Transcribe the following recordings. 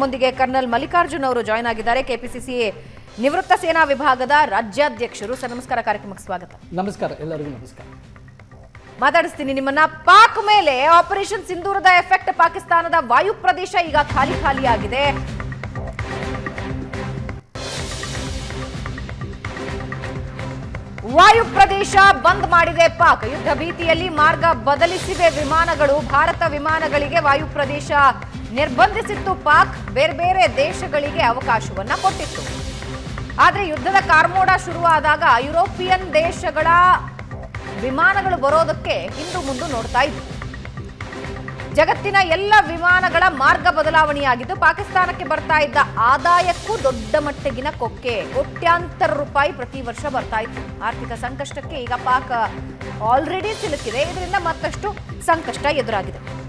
ನಮ್ಮೊಂದಿಗೆ ಕರ್ನಲ್ ಮಲ್ಲಿಕಾರ್ಜುನ್ ಅವರು ಜಾಯ್ನ್ ಆಗಿದ್ದಾರೆ. ಕೆಪಿಸಿಸಿ ನಿವೃತ್ತ ಸೇನಾ ವಿಭಾಗದ ರಾಜ್ಯಾಧ್ಯಕ್ಷರು. ಸರ್ ನಮಸ್ಕಾರ. ಕಾರ್ಯಕ್ರಮಕ್ಕೆ ಸ್ವಾಗತ. ನಮಸ್ಕಾರ. ಎಲ್ಲರಿಗೂ ನಮಸ್ಕಾರ. ಮಾತಾಡಿಸ್ತೀನಿ ನಿಮ್ಮನ್ನ. ಪಾಕ್ ಮೇಲೆ ಆಪರೇಷನ್ ಸಿಂಧೂರದ ಎಫೆಕ್ಟ್ ಪಾಕಿಸ್ತಾನದ ವಾಯು ಪ್ರದೇಶ ಈಗ ಖಾಲಿ ಖಾಲಿಯಾಗಿದೆ. ವಾಯು ಪ್ರದೇಶ ಬಂದ್ ಮಾಡಿದೆ ಪಾಕ್. ಯುದ್ಧ ಭೀತಿಯಲ್ಲಿ ಮಾರ್ಗ ಬದಲಿಸಿವೆ ವಿಮಾನಗಳು. ಭಾರತ ವಿಮಾನಗಳಿಗೆ ವಾಯು ಪ್ರದೇಶ ನಿರ್ಬಂಧಿಸಿತ್ತು ಪಾಕ್ ಬೇರೆ ಬೇರೆ ದೇಶಗಳಿಗೆ ಅವಕಾಶವನ್ನ ಕೊಟ್ಟಿತ್ತು. ಆದ್ರೆ ಯುದ್ಧದ ಕಾರ್ಮೋಡ ಶುರುವಾದಾಗ ಯುರೋಪಿಯನ್ ದೇಶಗಳ ವಿಮಾನಗಳು ಬರೋದಕ್ಕೆ ಹಿಂದು ಮುಂದು ನೋಡ್ತಾ ಇದ್ವು. ಜಗತ್ತಿನ ಎಲ್ಲ ವಿಮಾನಗಳ ಮಾರ್ಗ ಬದಲಾವಣೆಯಾಗಿದ್ದು ಪಾಕಿಸ್ತಾನಕ್ಕೆ ಬರ್ತಾ ಇದ್ದ ಆದಾಯಕ್ಕೂ ದೊಡ್ಡ ಮಟ್ಟಿಗಿನ ಕೊಕ್ಕೆ. ಕೋಟ್ಯಾಂತರ ರೂಪಾಯಿ ಪ್ರತಿ ವರ್ಷ ಬರ್ತಾ ಇತ್ತು. ಆರ್ಥಿಕ ಸಂಕಷ್ಟಕ್ಕೆ ಈಗ ಪಾಕ್ ಆಲ್ರೆಡಿ ಸಿಲುಕಿದೆ. ಇದರಿಂದ ಮತ್ತಷ್ಟು ಸಂಕಷ್ಟ ಎದುರಾಗಿದೆ.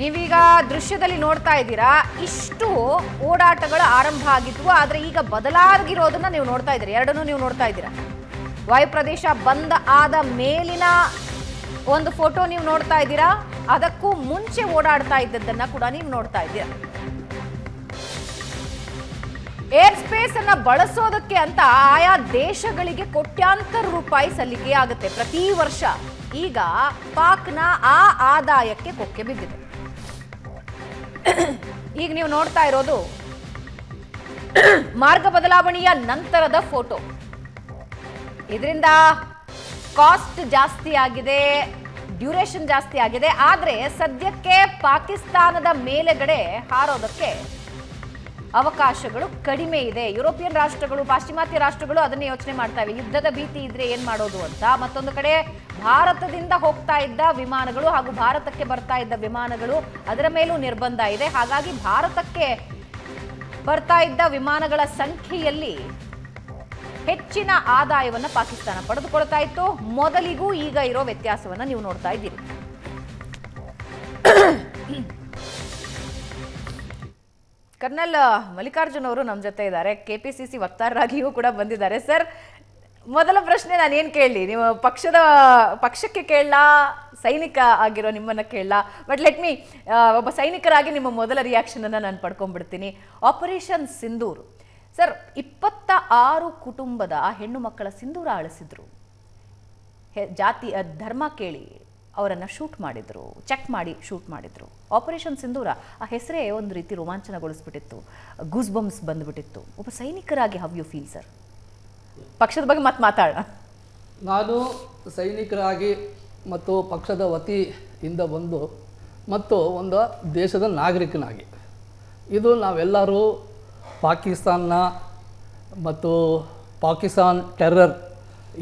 ನೀವೀಗ ದೃಶ್ಯದಲ್ಲಿ ನೋಡ್ತಾ ಇದ್ದೀರಾ, ಇಷ್ಟು ಓಡಾಟಗಳು ಆರಂಭ ಆಗಿದ್ವು ಆದರೆ ಈಗ ಬದಲಾಗಿರೋದನ್ನ ನೀವು ನೋಡ್ತಾ ಇದ್ದೀರಾ, ಎರಡನ್ನೂ ನೀವು ನೋಡ್ತಾ ಇದ್ದೀರಾ? ವಾಯು ಪ್ರದೇಶ ಬಂದ್ ಆದ ಮೇಲಿನ ಒಂದು ಫೋಟೋ ನೀವು ನೋಡ್ತಾ ಇದ್ದೀರಾ, ಅದಕ್ಕೂ ಮುಂಚೆ ಓಡಾಡ್ತಾ ಇದ್ದದ್ದನ್ನ ಕೂಡ ನೀವು ನೋಡ್ತಾ ಇದ್ದೀರಾ? ಏರ್ ಸ್ಪೇಸ್ ಅನ್ನ ಬಳಸೋದಕ್ಕೆ ಅಂತ ಆಯಾ ದೇಶಗಳಿಗೆ ಕೋಟ್ಯಾಂತರ ರೂಪಾಯಿ ಸಲ್ಲಿಕೆ ಆಗುತ್ತೆ ಪ್ರತಿ ವರ್ಷ. ಈಗ ಪಾಕ್ನ ಆ ಆದಾಯಕ್ಕೆ ಕೊಕ್ಕೆ ಬಿದ್ದಿದೆ. ಈಗ ನೀವು ನೋಡ್ತಾ ಇರೋದು ಮಾರ್ಗ ಬದಲಾವಣೆಯ ನಂತರದ ಫೋಟೋ. ಇದರಿಂದ ಕಾಸ್ಟ್ ಜಾಸ್ತಿ ಆಗಿದೆ, ಡ್ಯೂರೇಷನ್ ಜಾಸ್ತಿ ಆಗಿದೆ, ಆದರೆ ಸದ್ಯಕ್ಕೆ ಪಾಕಿಸ್ತಾನದ ಮೇಲೆಗಡೆ ಹಾರೋದಕ್ಕೆ ಅವಕಾಶಗಳು ಕಡಿಮೆ ಇದೆ. ಯುರೋಪಿಯನ್ ರಾಷ್ಟ್ರಗಳು, ಪಾಶ್ಚಿಮಾತ್ಯ ರಾಷ್ಟ್ರಗಳು ಅದನ್ನೇ ಯೋಚನೆ ಮಾಡ್ತಾ ಇವೆ. ಯುದ್ಧದ ಭೀತಿ ಇದ್ರೆ ಏನ್ ಮಾಡೋದು ಅಂತ. ಮತ್ತೊಂದು ಕಡೆ, ಭಾರತದಿಂದ ಹೋಗ್ತಾ ಇದ್ದ ವಿಮಾನಗಳು ಹಾಗೂ ಭಾರತಕ್ಕೆ ಬರ್ತಾ ಇದ್ದ ವಿಮಾನಗಳು ಅದರ ಮೇಲೂ ನಿರ್ಬಂಧ ಇದೆ. ಹಾಗಾಗಿ ಭಾರತಕ್ಕೆ ಬರ್ತಾ ಇದ್ದ ವಿಮಾನಗಳ ಸಂಖ್ಯೆಯಲ್ಲಿ ಹೆಚ್ಚಿನ ಆದಾಯವನ್ನ ಪಾಕಿಸ್ತಾನ ಪಡೆದುಕೊಳ್ತಾ ಇತ್ತು. ಮೊದಲಿಗೂ ಈಗ ಇರೋ ವ್ಯತ್ಯಾಸವನ್ನ ನೀವು ನೋಡ್ತಾ ಇದ್ದೀರಿ. ಕರ್ನಲ್ ಮಲ್ಲಿಕಾರ್ಜುನ್ ಅವರು ನಮ್ಮ ಜೊತೆ ಇದ್ದಾರೆ. ಕೆ ಪಿ ಸಿ ಸಿ ವಕ್ತಾರರಾಗಿಯೂ ಕೂಡ ಬಂದಿದ್ದಾರೆ. ಸರ್, ಮೊದಲ ಪ್ರಶ್ನೆ ನಾನು ಏನು ಕೇಳಲಿ? ನೀವು ಪಕ್ಷದ, ಪಕ್ಷಕ್ಕೆ ಕೇಳಲಾ? ಸೈನಿಕ ಆಗಿರೋ ನಿಮ್ಮನ್ನು ಕೇಳಲಾ? ಬಟ್ ಲೆಟ್ ಮೀ ಒಬ್ಬ ಸೈನಿಕರಾಗಿ ನಿಮ್ಮ ಮೊದಲ ರಿಯಾಕ್ಷನನ್ನು ನಾನು ಪಡ್ಕೊಂಡ್ಬಿಡ್ತೀನಿ. ಆಪರೇಷನ್ ಸಿಂಧೂರ್ ಸರ್, ಇಪ್ಪತ್ತ ಆರು ಕುಟುಂಬದ ಹೆಣ್ಣು ಮಕ್ಕಳ ಸಿಂಧೂರ ಅಳಿಸಿದ್ರು ಜಾತಿ ಧರ್ಮ ಕೇಳಿ. ಅವರನ್ನು ಶೂಟ್ ಮಾಡಿದರು, ಚೆಕ್ ಮಾಡಿ ಶೂಟ್ ಮಾಡಿದರು. ಆಪರೇಷನ್ ಸಿಂಧೂರ ಆ ಹೆಸರೇ ಒಂದು ರೀತಿ ರೋಮಾಂಚನಗೊಳಿಸ್ಬಿಟ್ಟಿತ್ತು. ಗೂಸ್ ಬಂಬ್ಸ್ ಬಂದ್ಬಿಟ್ಟಿತ್ತು. ಒಬ್ಬ ಸೈನಿಕರಾಗಿ ಹವ್ ಯು ಫೀಲ್ ಸರ್ ಪಕ್ಷದ ಬಗ್ಗೆ ಮತ್ತೆ ಮಾತಾಡೋಣ. ನಾನು ಸೈನಿಕರಾಗಿ ಮತ್ತು ಪಕ್ಷದ ವತಿಯಿಂದ ಬಂದು ಮತ್ತು ಒಂದು ದೇಶದ ನಾಗರಿಕನಾಗಿ. ಇದು ನಾವೆಲ್ಲರೂ ಪಾಕಿಸ್ತಾನ ಮತ್ತು ಪಾಕಿಸ್ತಾನ್ ಟೆರರ್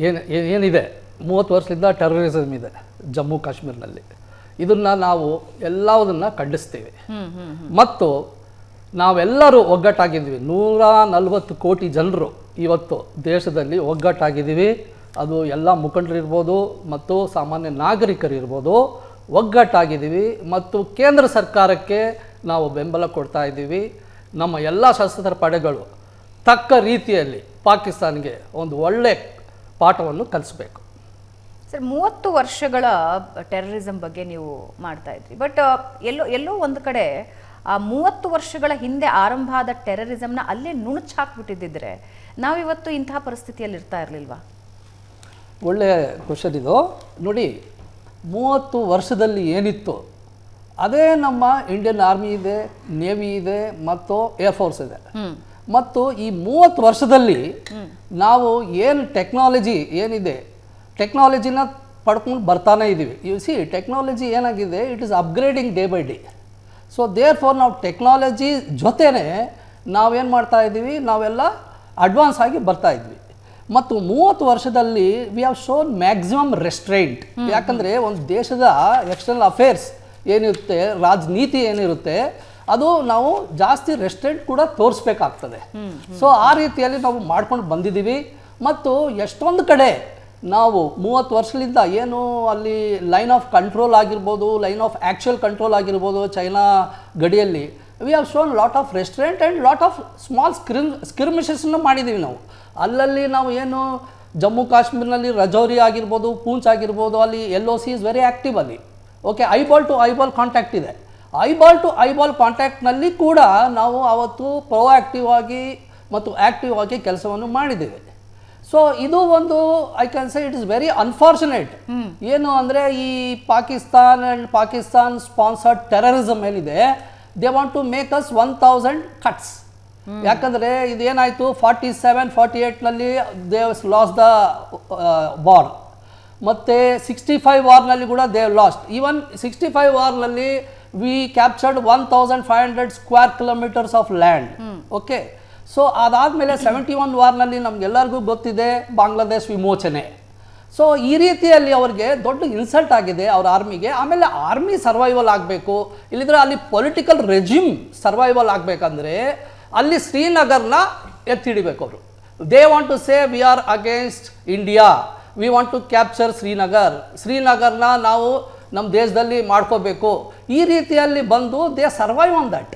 ಏನು, ಏನಿದೆ? ಮೂವತ್ತು ವರ್ಷದಿಂದ ಟೆರರಿಸಮ್ ಇದೆ ಜಮ್ಮು ಕಾಶ್ಮೀರ್ನಲ್ಲಿ. ಇದನ್ನು ನಾವು ಎಲ್ಲವುದನ್ನು ಖಂಡಿಸ್ತೀವಿ. ಮತ್ತು ನಾವೆಲ್ಲರೂ ಒಗ್ಗಟ್ಟಾಗಿದ್ದೀವಿ. ನೂರ ನಲ್ವತ್ತು ಕೋಟಿ ಜನರು ಇವತ್ತು ದೇಶದಲ್ಲಿ ಒಗ್ಗಟ್ಟಾಗಿದ್ದೀವಿ. ಅದು ಎಲ್ಲ ಮುಖಂಡರಿರ್ಬೋದು ಮತ್ತು ಸಾಮಾನ್ಯ ನಾಗರಿಕರಿರ್ಬೋದು ಒಗ್ಗಟ್ಟಾಗಿದ್ದೀವಿ. ಮತ್ತು ಕೇಂದ್ರ ಸರ್ಕಾರಕ್ಕೆ ನಾವು ಬೆಂಬಲ ಕೊಡ್ತಾ ಇದ್ದೀವಿ. ನಮ್ಮ ಎಲ್ಲ ಸಶಸ್ತ್ರ ಪಡೆಗಳು ತಕ್ಕ ರೀತಿಯಲ್ಲಿ ಪಾಕಿಸ್ತಾನ್ಗೆ ಒಂದು ಒಳ್ಳೆ ಪಾಠವನ್ನು ಕಲಿಸ್ಬೇಕು. ಸರ್ ಮೂವತ್ತು ವರ್ಷಗಳ ಟೆರರಿಸಮ್ ಬಗ್ಗೆ ನೀವು ಮಾಡ್ತಾ ಇದ್ರಿ. ಬಟ್ ಎಲ್ಲೋ ಎಲ್ಲೋ ಒಂದು ಕಡೆ ಆ ಮೂವತ್ತು ವರ್ಷಗಳ ಹಿಂದೆ ಆರಂಭ ಆದ ಟೆರರಿಸಮ್ನ ಅಲ್ಲೇ ನುಣುಚ್ ಹಾಕ್ಬಿಟ್ಟಿದ್ದಿದ್ರೆ ನಾವಿವತ್ತು ಇಂತಹ ಪರಿಸ್ಥಿತಿಯಲ್ಲಿ ಇರ್ತಾ ಇರಲಿಲ್ವಾ? ಒಳ್ಳೆಯ ಕ್ವಶನ್ ಇದು. ನೋಡಿ ಮೂವತ್ತು ವರ್ಷದಲ್ಲಿ ಏನಿತ್ತು? ಅದೇ ನಮ್ಮ ಇಂಡಿಯನ್ ಆರ್ಮಿ ಇದೆ ನೇವಿ ಇದೆ ಮತ್ತು ಏರ್ಫೋರ್ಸ್ ಇದೆ. ಮತ್ತು ಈ ಮೂವತ್ತು ವರ್ಷದಲ್ಲಿ ನಾವು ಏನು ಟೆಕ್ನಾಲಜಿ ಏನಿದೆ ಟೆಕ್ನಾಲಜಿನ ಪಡ್ಕೊಂಡು ಬರ್ತಾನೆ ಇದ್ದೀವಿ ಯು ಸಿ ಟೆಕ್ನಾಲಜಿ ಏನಾಗಿದೆ? It is upgrading day by day so therefore ನಾವು ಟೆಕ್ನಾಲಜಿ ಜೊತೆನೇ ನಾವೇನು ಮಾಡ್ತಾ ಇದ್ದೀವಿ ನಾವೆಲ್ಲ ಅಡ್ವಾನ್ಸ್ ಆಗಿ ಬರ್ತಾ ಇದ್ವಿ. ಮತ್ತು ಮೂವತ್ತು ವರ್ಷದಲ್ಲಿ we have shown maximum restraint ಯಾಕಂದರೆ ಒಂದು ದೇಶದ ಎಕ್ಸ್ಟರ್ನಲ್ ಅಫೇರ್ಸ್ ಏನಿರುತ್ತೆ ರಾಜನೀತಿ ಏನಿರುತ್ತೆ ಅದು ನಾವು ಜಾಸ್ತಿ ರೆಸ್ಟ್ರೆಂಟ್ ಕೂಡ ತೋರಿಸ್ಬೇಕಾಗ್ತದೆ. ಸೊ ಆ ರೀತಿಯಲ್ಲಿ ನಾವು ಮಾಡ್ಕೊಂಡು ಬಂದಿದ್ದೀವಿ. ಮತ್ತು ಎಷ್ಟೊಂದು ಕಡೆ ನಾವು ಮೂವತ್ತು ವರ್ಷದಿಂದ ಏನು ಅಲ್ಲಿ ಲೈನ್ ಆಫ್ ಕಂಟ್ರೋಲ್ ಆಗಿರ್ಬೋದು, ಲೈನ್ ಆಫ್ ಆ್ಯಕ್ಚುಯಲ್ ಕಂಟ್ರೋಲ್ ಆಗಿರ್ಬೋದು ಚೈನಾ ಗಡಿಯಲ್ಲಿ we have shown lot of restraint and lot of small ಸ್ಕ್ರಿಮ್ ಸ್ಕಿರ್ಮಿಷಸ್ನ ಮಾಡಿದ್ದೀವಿ ನಾವು. ಅಲ್ಲಲ್ಲಿ ನಾವು ಏನು, ಜಮ್ಮು ಕಾಶ್ಮೀರ್ನಲ್ಲಿ ರಜೌರಿ ಆಗಿರ್ಬೋದು, ಪೂಂಚ್ ಆಗಿರ್ಬೋದು, ಅಲ್ಲಿ L O C is very active ಅಲ್ಲಿ. Okay eyeball to eyeball contact ಇದೆ. ಐಬಾಲ್ ಟು ಐಬಾಲ್ ಕಾಂಟ್ಯಾಕ್ಟ್ನಲ್ಲಿ ಕೂಡ ನಾವು ಆವತ್ತು ಪ್ರೊ ಆ್ಯಕ್ಟಿವ್ ಆಗಿ ಮತ್ತು ಆ್ಯಕ್ಟಿವ್ ಆಗಿ ಕೆಲಸವನ್ನು ಮಾಡಿದ್ದೇವೆ. ಸೊ ಇದು ಒಂದು I can say it is very unfortunate ಏನು ಅಂದರೆ ಈ Pakistan and Pakistan sponsored terrorism ಏನಿದೆ they want to make us one thousand cuts ಯಾಕಂದರೆ ಇದೇನಾಯಿತು? ಫಾರ್ಟಿ ಸೆವೆನ್ ಫಾರ್ಟಿ ಏಯ್ಟ್ನಲ್ಲಿ ದೇವ್ಸ್ ಲಾಸ್ ದ ವಾರ್ ಮತ್ತು ಸಿಕ್ಸ್ಟಿ ಫೈವ್ ವಾರ್ನಲ್ಲಿ ಕೂಡ they've lost even sixty five ವಾರ್ನಲ್ಲಿ we captured one thousand five hundred square kilometres of land okay so ಅದಾದಮೇಲೆ seventy one ವಾರ್ನಲ್ಲಿ ನಮಗೆಲ್ಲರಿಗೂ ಗೊತ್ತಿದೆ ಬಾಂಗ್ಲಾದೇಶ್ ವಿಮೋಚನೆ. ಸೊ ಈ ರೀತಿಯಲ್ಲಿ ಅವ್ರಿಗೆ ದೊಡ್ಡ ಇನ್ಸಲ್ಟ್ ಆಗಿದೆ ಅವ್ರ ಆರ್ಮಿಗೆ ಆಮೇಲೆ ಆರ್ಮಿ ಸರ್ವೈವಲ್ ಆಗಬೇಕು. ಇಲ್ಲಿದ್ರೆ ಅಲ್ಲಿ ಪೊಲಿಟಿಕಲ್ ರೆಜಿಮ್ ಸರ್ವೈವಲ್ ಆಗಬೇಕಂದ್ರೆ ಅಲ್ಲಿ ಶ್ರೀನಗರ್ನ ಎತ್ತಿಡಿಬೇಕು ಅವರು. They want to say we are against India we want to capture Srinagar ಶ್ರೀನಗರ್ನ ನಾವು ನಮ್ಮ ದೇಶದಲ್ಲಿ ಮಾಡ್ಕೋಬೇಕು. ಈ ರೀತಿಯಲ್ಲಿ ಬಂದು they survive on that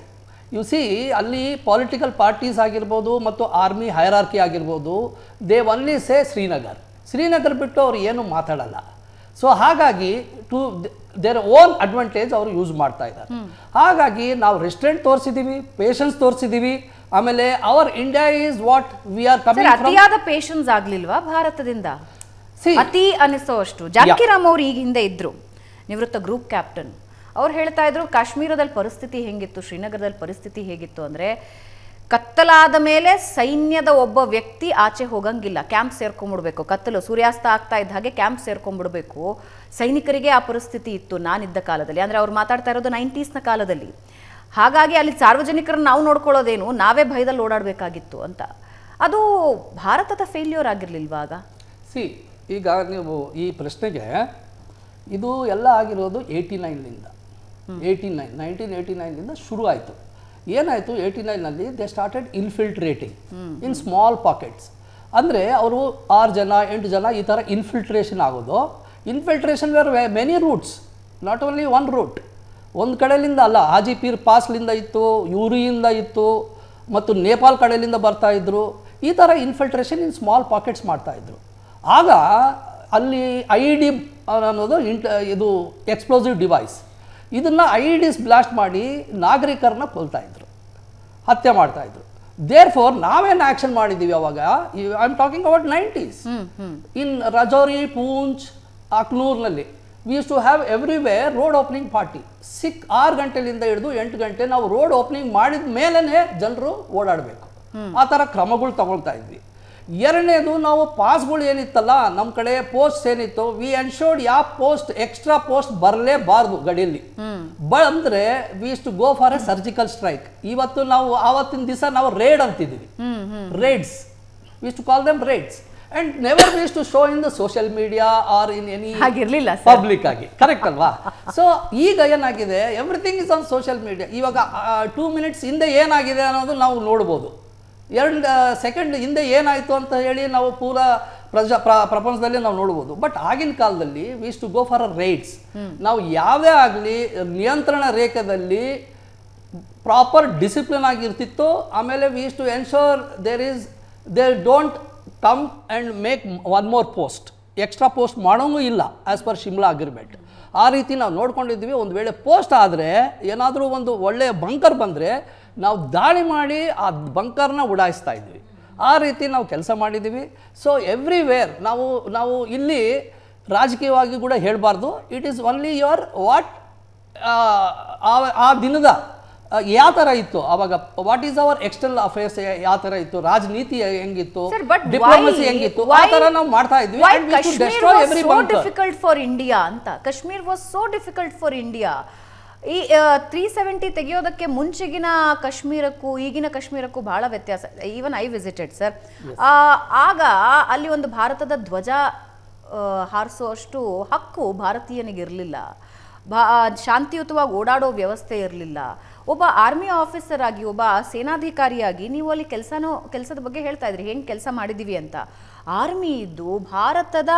you see ಅಲ್ಲಿ ಪಾಲಿಟಿಕಲ್ ಪಾರ್ಟೀಸ್ ಆಗಿರ್ಬೋದು ಮತ್ತು ಆರ್ಮಿ ಹೈರಾರ್ಕಿ ಆಗಿರ್ಬೋದು they only say Srinagar Srinagar ಬಿಟ್ಟು ಅವ್ರು ಏನು ಮಾತಾಡಲ್ಲ. ಸೊ ಹಾಗಾಗಿ ಟು ದೇರ್ ಓನ್ ಅಡ್ವಾಂಟೇಜ್ ಅವರು ಯೂಸ್ ಮಾಡ್ತಾ ಇದ್ದಾರೆ. ಹಾಗಾಗಿ ನಾವು ರೆಸ್ಟೋರೆಂಟ್ ತೋರಿಸಿದ್ದೀವಿ ಪೇಷನ್ಸ್ ತೋರಿಸಿದ್ದೀವಿ ಆಮೇಲೆ our India is what we are coming ಅತಿಯಾದ ಪೇಷನ್ಸ್ ಆಗ್ಲಿಲ್ವಾ ಭಾರತದಿಂದ? ಅತಿ ಅನಿಸೋ ಅಷ್ಟು ಜಾಕಿರಾಮ್ ಅವರು ಈಗ ಹಿಂದೆ ಇದ್ರು. ನಿವೃತ್ತ ಗ್ರೂಪ್ ಕ್ಯಾಪ್ಟನ್ ಅವ್ರು ಹೇಳ್ತಾ ಇದ್ರು, ಕಾಶ್ಮೀರದಲ್ಲಿ ಪರಿಸ್ಥಿತಿ ಹೆಂಗಿತ್ತು, ಶ್ರೀನಗರದಲ್ಲಿ ಪರಿಸ್ಥಿತಿ ಹೇಗಿತ್ತು ಅಂದರೆ, ಕತ್ತಲಾದ ಮೇಲೆ ಸೈನ್ಯದ ಒಬ್ಬ ವ್ಯಕ್ತಿ ಆಚೆ ಹೋಗಂಗಿಲ್ಲ, ಕ್ಯಾಂಪ್ ಸೇರ್ಕೊಂಬಿಡ್ಬೇಕು. ಕತ್ತಲು ಸೂರ್ಯಾಸ್ತ ಆಗ್ತಾ ಇದ್ದ ಹಾಗೆ ಕ್ಯಾಂಪ್ ಸೇರ್ಕೊಂಡ್ಬಿಡ್ಬೇಕು ಸೈನಿಕರಿಗೆ ಆ ಪರಿಸ್ಥಿತಿ ಇತ್ತು ನಾನಿದ್ದ ಕಾಲದಲ್ಲಿ. ಅಂದರೆ ಅವ್ರು ಮಾತಾಡ್ತಾ ಇರೋದು ನೈಂಟೀಸ್ನ ಕಾಲದಲ್ಲಿ. ಹಾಗಾಗಿ ಅಲ್ಲಿ ಸಾರ್ವಜನಿಕರನ್ನು ನಾವು ನೋಡ್ಕೊಳ್ಳೋದೇನು, ನಾವೇ ಭಯದಲ್ಲಿ ಓಡಾಡಬೇಕಾಗಿತ್ತು ಅಂತ. ಅದು ಭಾರತದ ಫೇಲ್ಯೂರ್ ಆಗಿರಲಿಲ್ವಾಗ ಸಿ, ಈಗ ನೀವು ಈ ಪ್ರಶ್ನೆಗೆ, ಇದು ಎಲ್ಲ ಆಗಿರೋದು ಏಯ್ಟಿ ನೈನ್ಲಿಂದ ಏಯ್ಟಿ ನೈನ್ ನೈನ್ಟೀನ್ ಏಯ್ಟಿ ನೈನಿಂದ ಶುರು ಆಯಿತು ಏನಾಯಿತು? Eighty ನೈನಲ್ಲಿ they started infiltrating in small pockets ಅಂದರೆ ಅವರು ಆರು ಜನ, ಎಂಟು ಜನ ಈ ಥರ ಇನ್ಫಿಲ್ಟ್ರೇಷನ್ ಆಗೋದು. Infiltration were many routes not only one route ಒಂದು ಕಡೆಯಿಂದ ಅಲ್ಲ, ಹಾಜಿಪೀರ್ ಪಾಸ್ಲಿಂದ ಇತ್ತು, ಯೂರಿಯಿಂದ ಇತ್ತು, ಮತ್ತು ನೇಪಾಲ್ ಕಡೆಯಿಂದ ಬರ್ತಾ ಇದ್ರು. ಈ ಥರ ಇನ್ಫಿಲ್ಟ್ರೇಷನ್ ಇನ್ ಸ್ಮಾಲ್ ಪಾಕೆಟ್ಸ್ ಮಾಡ್ತಾಯಿದ್ರು ಆಗ ಅಲ್ಲಿ ಐ ಡಿ ಅನ್ನೋದು, ಇಂಟ್, ಇದು ಎಕ್ಸ್ಪ್ಲೋಸಿವ್ ಡಿವೈಸ್ ಇದನ್ನು ಐ ಡಿಸ್ ಬ್ಲಾಸ್ಟ್ ಮಾಡಿ ನಾಗರಿಕರನ್ನ ಕೊಲ್ತಾ ಇದ್ರು. ಹತ್ಯೆ ಮಾಡ್ತಾಯಿದ್ರು ದೇರ್ ಫೋರ್ ನಾವೇನು ಆ್ಯಕ್ಷನ್ ಮಾಡಿದ್ದೀವಿ ಅವಾಗ? I am talking about nineties in Rajouri Poonch ಅಕ್ನೂರ್ನಲ್ಲಿ we use to have everywhere road opening party six ಆರು ಗಂಟೆಲಿಂದ ಹಿಡಿದು ಎಂಟು ಗಂಟೆ ನಾವು ರೋಡ್ ಓಪನಿಂಗ್ ಮಾಡಿದ ಮೇಲೇ ಜನರು ಓಡಾಡಬೇಕು. ಆ ಥರ ಕ್ರಮಗಳು ತಗೊಳ್ತಾ ಇದ್ವಿ. ಎರಡನೇದು ನಾವು ಪಾಸ್ಗಳು ಏನಿತ್ತಲ್ಲ ನಮ್ಮ ಕಡೆ ಪೋಸ್ಟ್ ಏನಿತ್ತು ವಿ ಎನ್ಶೋರ್ಡ್ ಯಾವ ಪೋಸ್ಟ್ ಎಕ್ಸ್ಟ್ರಾ ಪೋಸ್ಟ್ ಬರಲೇಬಾರ್ದು ಗಡಿಯಲ್ಲಿ. ಬಂದ್ರೆ we is to go for a surgical strike ಇವತ್ತು ನಾವು ಆವತ್ತಿನ ದಿವಸ ನಾವು raid ಅಂತಿದ್ದೀವಿ. Raids we to call them raids and never was to show in the social media or in any ಆಗಿರಲಿಲ್ಲ ಪಬ್ಲಿಕ್ ಆಗಿ. ಕರೆಕ್ಟ್ ಅಲ್ವಾ? ಸೊ ಈಗ ಏನಾಗಿದೆ everything is on social media ಇವಾಗ ಟೂ ಮಿನಿಟ್ಸ್ ಹಿಂದೆ ಏನಾಗಿದೆ ಅನ್ನೋದು ನಾವು ನೋಡ್ಬೋದು. ಎರಡು ಸೆಕೆಂಡ್ ಹಿಂದೆ ಏನಾಯಿತು ಅಂತ ಹೇಳಿ ನಾವು ಪೂರ ಪ್ರಜಾ ಪ್ರ- ಪ್ರಪಂಚದಲ್ಲಿ ನಾವು ನೋಡ್ಬೋದು. ಬಟ್ ಆಗಿನ ಕಾಲದಲ್ಲಿ was to go for a raids ನಾವು ಯಾವುದೇ ಆಗಲಿ ನಿಯಂತ್ರಣ ರೇಖೆಯಲ್ಲಿ ಪ್ರಾಪರ್ ಡಿಸಿಪ್ಲಿನ್ ಆಗಿರ್ತಿತ್ತು ಆಮೇಲೆ was to ensure there is there don't come and make one more post extra post ಮಾಡೋಂಗೂ ಇಲ್ಲ ಆ್ಯಸ್ ಪರ್ ಶಿಮ್ಲಾ ಅಗ್ರಿಮೆಂಟ್ ಆ ರೀತಿ ನಾವು ನೋಡ್ಕೊಂಡಿದ್ವಿ ಒಂದು ವೇಳೆ ಪೋಸ್ಟ್ ಆದರೆ ಏನಾದರೂ ಒಂದು ಒಳ್ಳೆಯ ಬಂಕರ್ ಬಂದರೆ ನಾವು ದಾಳಿ ಮಾಡಿ ಆ ಬಂಕರ್ನ ಉಡಾಯಿಸ್ತಾ ಇದ್ವಿ. ಆ ರೀತಿ ನಾವು ಕೆಲಸ ಮಾಡಿದ್ದೀವಿ ಸೊ ಎವ್ರಿವೇರ್ ನಾವು ನಾವು ಇಲ್ಲಿ ರಾಜಕೀಯವಾಗಿ ಕೂಡ ಹೇಳಬಾರ್ದು. It is only your what ಆ- ಆ ದಿನದ ಯಾವ ಥರ ಇತ್ತು? ಅವಾಗ what is our external affairs ಯಾವ ಥರ ಇತ್ತು? ರಾಜನೀತಿ ಹೆಂಗಿತ್ತು? ಡಿಪ್ಲೊಮಸಿ ಹೆಂಗಿತ್ತು? ಆ ಥರ ನಾವು ಮಾಡ್ತಾ ಇದ್ವಿ. ಡಿಫಿಕಲ್ಟ್ ಫಾರ್ ಇಂಡಿಯಾ ಅಂತ. Kashmir was so difficult for India ಈ ತ್ರೀ ಸೆವೆಂಟಿ ತೆಗೆಯೋದಕ್ಕೆ ಮುಂಚೆಗಿನ ಕಾಶ್ಮೀರಕ್ಕೂ ಈಗಿನ ಕಾಶ್ಮೀರಕ್ಕೂ ಬಹಳ ವ್ಯತ್ಯಾಸ. ಈವನ್ ಐ ವಿಸಿಟೆಡ್ ಸರ್ ಆಗ ಅಲ್ಲಿ ಒಂದು ಭಾರತದ ಧ್ವಜ ಹಾರಿಸುವಷ್ಟು ಹಕ್ಕು ಭಾರತೀಯನಿಗಿರಲಿಲ್ಲ ಭಾ ಶಾಂತಿಯುತವಾಗಿ ಓಡಾಡೋ ವ್ಯವಸ್ಥೆ ಇರಲಿಲ್ಲ. ಒಬ್ಬ ಆರ್ಮಿ ಆಫೀಸರ್ ಆಗಿ ಒಬ್ಬ ಸೇನಾಧಿಕಾರಿಯಾಗಿ ನೀವು ಅಲ್ಲಿ ಕೆಲಸನೂ ಕೆಲಸದ ಬಗ್ಗೆ ಹೇಳ್ತಾ ಇದ್ರಿ. ಹೆಂಗೆ ಕೆಲಸ ಮಾಡಿದ್ದೀವಿ ಅಂತ. ಆರ್ಮಿ ಇದ್ದು ಭಾರತದ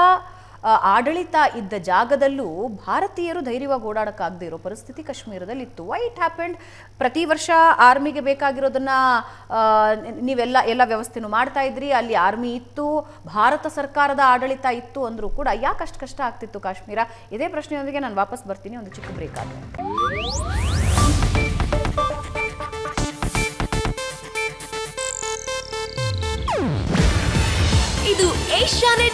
ಆಡಳಿತ ಇದ್ದ ಜಾಗದಲ್ಲೂ ಭಾರತೀಯರು ಧೈರ್ಯವಾಗಿ ಓಡಾಡಕ್ಕಾಗದೇ ಇರೋ ಪರಿಸ್ಥಿತಿ ಕಾಶ್ಮೀರದಲ್ಲಿ ಇತ್ತು ವೈಟ್ ಹ್ಯಾಪೆಂಡ್ ಪ್ರತಿ ವರ್ಷ ಆರ್ಮಿಗೆ ಬೇಕಾಗಿರೋದನ್ನ ನೀವೆಲ್ಲ, ಎಲ್ಲ ವ್ಯವಸ್ಥೆನೂ ಮಾಡ್ತಾ ಇದ್ರಿ, ಅಲ್ಲಿ ಆರ್ಮಿ ಇತ್ತು, ಭಾರತ ಸರ್ಕಾರದ ಆಡಳಿತ ಇತ್ತು ಅಂದ್ರೂ ಕೂಡ ಯಾಕೆ ಅಷ್ಟು ಕಷ್ಟ ಆಗ್ತಿತ್ತು ಕಾಶ್ಮೀರ? ಇದೇ ಪ್ರಶ್ನೆಯೊಂದಿಗೆ ನಾನು ವಾಪಸ್ ಬರ್ತೀನಿ, ಒಂದು ಚಿಕ್ಕ ಬ್ರೇಕ್ ಆಗಿ ಇದು ಏಷ್ಯಾನೆಟ್